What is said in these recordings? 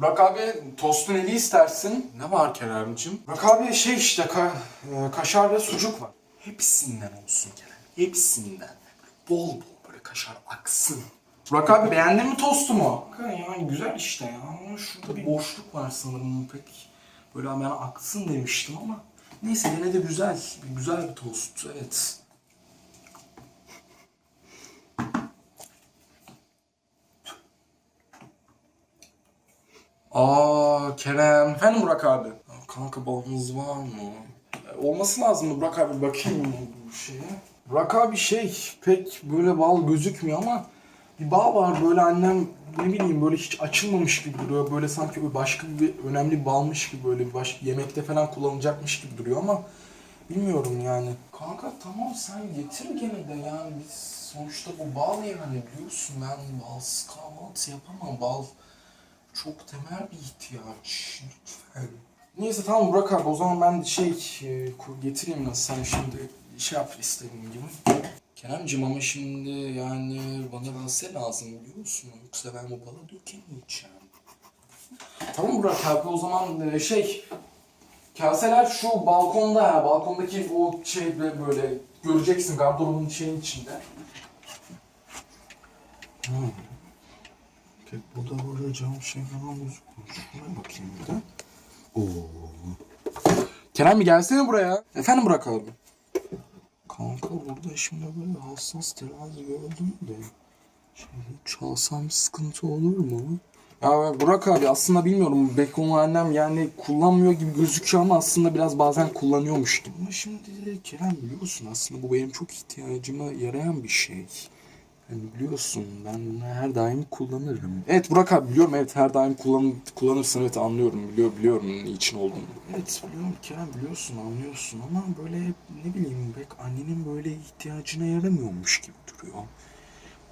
Burak abi tostun eli istersin. Ne var Kerem'cim? Burak abi şey işte ka- e, kaşar ve sucuk var. Hepsinden olsun Kerem. Hepsinden. Bol bol böyle kaşar aksın. Burak abi beğendin mi tostumu? Kanka yani güzel işte ya. Ama şurada bir boşluk var sanırım pek. Böyle hemen aksın demiştim ama. Neyse gene de güzel. Bir güzel bir tost. Evet. Aa Kerem. Efendim Burak abi. Kanka balımız var mı? E, Olması lazım Burak abi bakayım bu şeye. Burak abi şey pek böyle bal gözükmüyor ama bir bal var böyle annem ne bileyim böyle hiç açılmamış gibi duruyor. Böyle sanki böyle başka bir önemli bir balmış gibi böyle bir başka yemekte falan kullanılacakmış gibi duruyor ama bilmiyorum yani. Kanka tamam sen getir gene de yani biz sonuçta bu bal yani biliyorsun ben balsız kahvaltı yapamam. Bal çok temel bir ihtiyaç. Lütfen. Neyse tamam Burak abi o zaman ben şey e, getireyim nasıl sen şimdi şey yap istediğin gibi. Keremcim ama şimdi yani bana kase lazım biliyor musun? Yoksa ben bu balı dökemeyeceğim. Tamam Burak abi o zaman e, şey kaseler şu balkonda ya balkondaki o şey böyle göreceksin gardırobun şeyin içinde. Hmm. Pek burada böyle cam şey falan gözükmüyor. Şuraya bakayım bir de. Oo. Kerem bir gelsene buraya. Efendim Burak abi. Kanka burada şimdi böyle hassas terazi gördüm de. Şimdi çalsam sıkıntı olur mu? Ya Burak abi aslında bilmiyorum. Onu annem yani kullanmıyor gibi gözüküyor ama aslında biraz bazen kullanıyormuş gibi. Ama şimdi Kerem biliyorsun aslında bu benim çok ihtiyacıma yarayan bir şey. Yani biliyorsun ben bunu her daim kullanırım. Evet Burak abi biliyorum evet her daim kullan kullanırsın evet anlıyorum biliyor biliyorum niçin olduğunu. Evet biliyorum Kerem biliyorsun anlıyorsun ama böyle ne bileyim pek annenin böyle ihtiyacına yaramıyormuş gibi duruyor.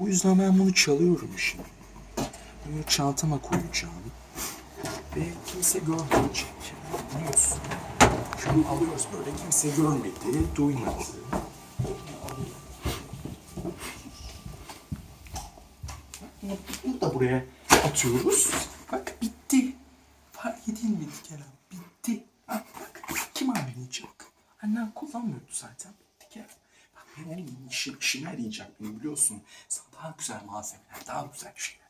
O yüzden ben bunu çalıyorum şimdi. Bunu çantama koyacağım. Ve kimse görmeyecek. Biliyorsun. Şunu alıyoruz böyle kimse görmedi, duymadı. Bunu, da buraya atıyoruz. Bak bitti. Fark edilmedi Kerem. Bitti. Bak bak. Kim anlayacak? Annen kullanmıyordu zaten. Bitti Kerem. Bak benim işim, işime yarayacak benim biliyorsun. Sana daha güzel malzemeler, daha güzel şeyler